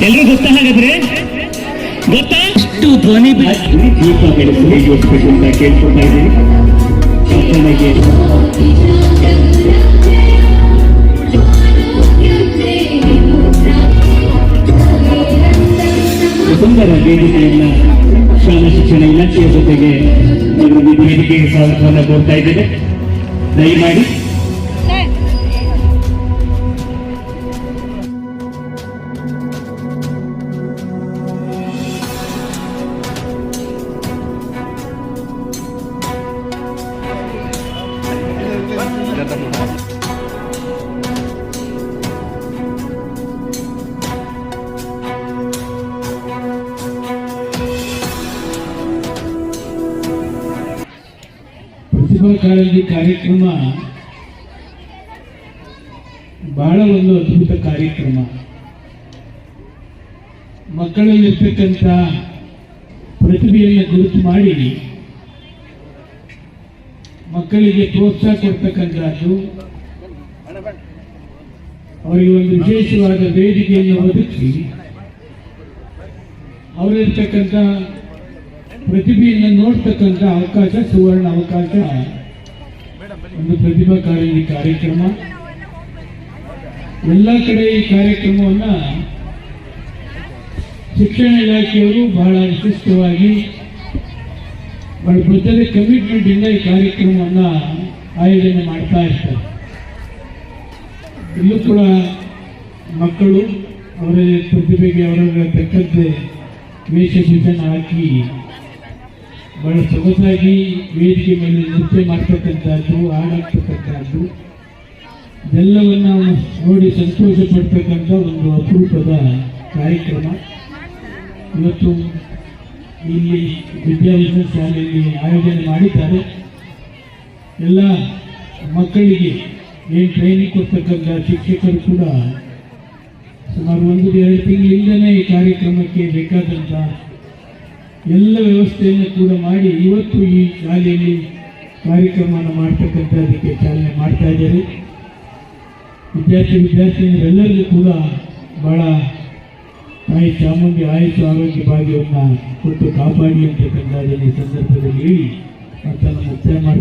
ಎಲ್ರಿಗೂ ಗೊತ್ತಾ ಹಾಗಾದ್ರೆ? ಗೊತ್ತಾ? ಅಷ್ಟು ಧ್ವನಿ ಬೆ- ದೀಪ ಬೆಳೆಸಿ ಯೋಚಿಸಬೇಕು ಅಂತ ಕೇಳ್ಕೊಳ್ತಾ ಇದ್ದೀನಿ. ಸುಂದರ ವೇದಿಕೆಯನ್ನ ಶಾಲಾ ಶಿಕ್ಷಣ ಇಲಾಖೆಯ ಜೊತೆಗೆ ವೇದಿಕೆಗೆ ಸ್ವಾಗತವನ್ನು ಕೋರ್ತಾ ಇದ್ದೇನೆ. ದಯಮಾಡಿ. ಕಾರಂಜಿ ಕಾರ್ಯಕ್ರಮ ಬಹಳ ಒಂದು ಅದ್ಭುತ ಕಾರ್ಯಕ್ರಮ. ಮಕ್ಕಳಲ್ಲಿರ್ತಕ್ಕಂಥ ಪ್ರತಿಭೆಯನ್ನು ಗುರುತು ಮಾಡಿ ಮಕ್ಕಳಿಗೆ ಪ್ರೋತ್ಸಾಹ ಕೊಡ್ತಕ್ಕಂಥದ್ದು. ಅವರಿಗೆ ಒಂದು ವಿಶೇಷವಾದ ವೇದಿಕೆಯನ್ನು ಒದಗಿಸಿ, ಅವರಿರ್ತಕ್ಕಂಥ ಪ್ರತಿಭೆಯನ್ನು ನೋಡ್ತಕ್ಕಂಥ ಅವಕಾಶ, ಸುವರ್ಣ ಅವಕಾಶ, ಒಂದು ಪ್ರತಿಭಾ ಕಾರಂಜಿ ಕಾರ್ಯಕ್ರಮ. ಎಲ್ಲ ಕಡೆ ಈ ಕಾರ್ಯಕ್ರಮವನ್ನು ಶಿಕ್ಷಣ ಇಲಾಖೆಯವರು ಬಹಳ ವಿಶಿಷ್ಟವಾಗಿ ಬಹಳ ಬದ್ಧತೆ ಕಮಿಟ್ಮೆಂಟ್ ಇಂದ ಈ ಕಾರ್ಯಕ್ರಮವನ್ನ ಆಯೋಜನೆ ಮಾಡ್ತಾ ಇರ್ತಾರೆ. ಇಲ್ಲೂ ಕೂಡ ಮಕ್ಕಳು ಅವರ ಪ್ರತಿಭೆಗೆ ಅವರ ತಕ್ಕಂತೆ ವೇಷಭೂಷಣ ಹಾಕಿ ಬಹಳ ಸೊಗಸಾಗಿ ವೇದಿಕೆ ಮೇಲೆ ನೃತ್ಯ ಮಾಡ್ತಕ್ಕಂಥದ್ದು, ಹಾಡಾಡ್ತಕ್ಕಂಥದ್ದು, ಇದೆಲ್ಲವನ್ನ ನೋಡಿ ಸಂತೋಷ ಪಡ್ತಕ್ಕಂಥ ಒಂದು ಅಪರೂಪದ ಕಾರ್ಯಕ್ರಮ. ಇವತ್ತು ಇಲ್ಲಿ ವಿದ್ಯಾಭ್ಯಾಸ ಶಾಲೆಯಲ್ಲಿ ಆಯೋಜನೆ ಮಾಡಿದ್ದಾರೆ. ಎಲ್ಲ ಮಕ್ಕಳಿಗೆ ಏನು ಟ್ರೈನಿಂಗ್ ಕೊಡ್ತಕ್ಕಂಥ ಶಿಕ್ಷಕರು ಕೂಡ ಸುಮಾರು ಒಂದು ಎರಡು ತಿಂಗಳಿಂದನೇ ಈ ಕಾರ್ಯಕ್ರಮಕ್ಕೆ ಬೇಕಾದಂಥ ಎಲ್ಲ ವ್ಯವಸ್ಥೆಯನ್ನು ಕೂಡ ಮಾಡಿ ಇವತ್ತು ಈ ಶಾಲೆಯಲ್ಲಿ ಕಾರ್ಯಕ್ರಮವನ್ನು ಮಾಡ್ತಕ್ಕಂಥದ್ದಕ್ಕೆ ಚಾಲನೆ ಮಾಡ್ತಾ ಇದ್ದಾರೆ. ವಿದ್ಯಾರ್ಥಿ ವಿದ್ಯಾರ್ಥಿನಿಯರೆಲ್ಲರಿಗೂ ಕೂಡ ಬಹಳ ತಾಯಿ ಚಾಮುಂಡಿ ಆಯಿತು ಆರೋಗ್ಯ ಭಾಗ್ಯವನ್ನು ಕೊಟ್ಟು ಕಾಪಾಡಿ ಅಂತಕ್ಕಂಥದ್ದನ್ನು ಈ ಸಂದರ್ಭದಲ್ಲಿ ಹೇಳಿ ಮತ್ತನ್ನು ಮಾಡಿ